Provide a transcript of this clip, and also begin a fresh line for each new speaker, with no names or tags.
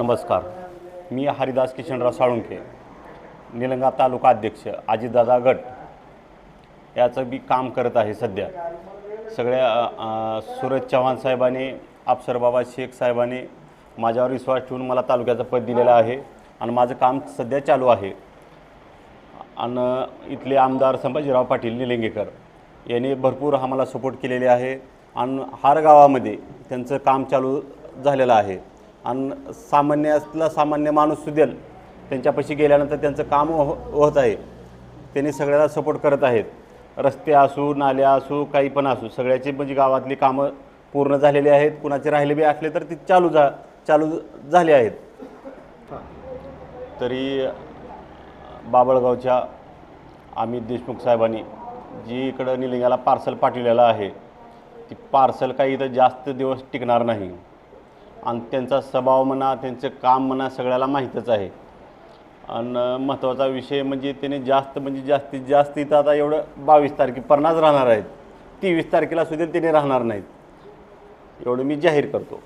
नमस्कार. मी हरिदास किशनराव साळुंखे निलंगा तालुका अध्यक्ष अजितदादा गट. याचं मी काम करत आहे सध्या. सगळ्या सूरज चव्हाण साहेबांनी अफसरबाबा शेख साहेबांनी माझ्यावर विश्वास ठेवून मला तालुक्याचं पद दिलेलं आहे आणि माझं काम सध्या चालू आहे. आणि इथले आमदार संभाजीराव पाटील निलंगेकर यांनी भरपूर आम्हाला सपोर्ट केलेले आहे आणि हार गावामध्ये त्यांचं काम चालू झालेलं आहे. आणि सामान्यातला सामान्य माणूस सुदेल त्यांच्यापाशी गेल्यानंतर त्यांचं काम हो होत आहे. त्यांनी सगळ्याला सपोर्ट करत आहेत. रस्ते असू नाल्या असू काही पण असू सगळ्याची म्हणजे गावातली कामं पूर्ण झालेली आहेत. कुणाचे राहिले बी असले तर ती चालू झा चालू झाले आहेत. तरी बाबळगावच्या अमित देशमुख साहेबांनी जी इकडं निलिंगाला पार्सल पाठवलेलं आहे ती पार्सल काही इथं जास्त दिवस टिकणार नाही. आणि त्यांचा स्वभाव म्हणा त्यांचं काम म्हणा सगळ्याला माहीतच आहे. आणि महत्त्वाचा विषय म्हणजे त्याने जास्त म्हणजे जास्तीत जास्त इथं आता एवढं बावीस तारखेपर्यंतच राहणार आहेत. तेवीस तारखेला सुद्धा त्याने राहणार नाहीत. एवढं मी जाहीर करतो.